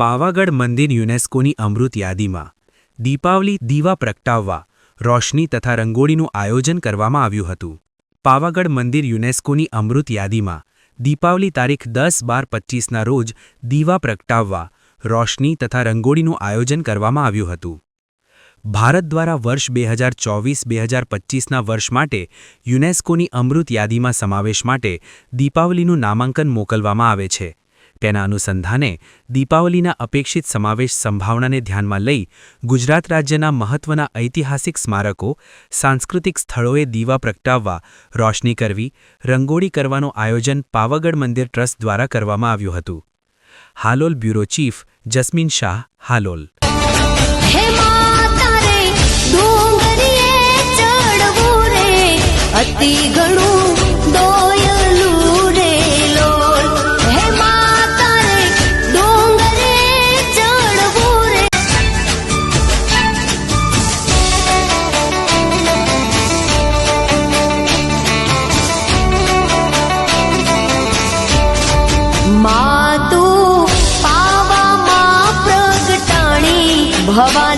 પાવાગઢ મંદિર યુનેસ્કોની અમૃત યાદીમાં દીપાવલી દીવા પ્રગટાવવા, રોશની તથા રંગોળીનું આયોજન કરવામાં આવ્યું હતું. પાવાગઢ મંદિર યુનેસ્કોની અમૃત યાદીમાં દીપાવલી તારીખ દસ બાર પચ્ચીસના રોજ દીવા પ્રગટાવવા, રોશની તથા રંગોળીનું આયોજન કરવામાં આવ્યું હતું. ભારત દ્વારા વર્ષ બે હજાર ચોવીસ બે હજાર પચ્ચીસના વર્ષ માટે યુનેસ્કોની અમૃત યાદીમાં સમાવેશ માટે દીપાવલીનું નામાંકન મોકલવામાં આવે છે. તેના અનુસંધાને દીપાવલીના અપેક્ષિત સમાવેશ સંભાવનાને ધ્યાનમાં લઈ ગુજરાત રાજ્યના મહત્વના ઐતિહાસિક સ્મારકો, સાંસ્કૃતિક સ્થળોએ દીવા પ્રગટાવવા, રોશની કરવી, રંગોળી કરવાનું આયોજન પાવાગઢ મંદિર ટ્રસ્ટ દ્વારા કરવામાં આવ્યું હતું. Halol bureau chief Jasmin Shah, Halol.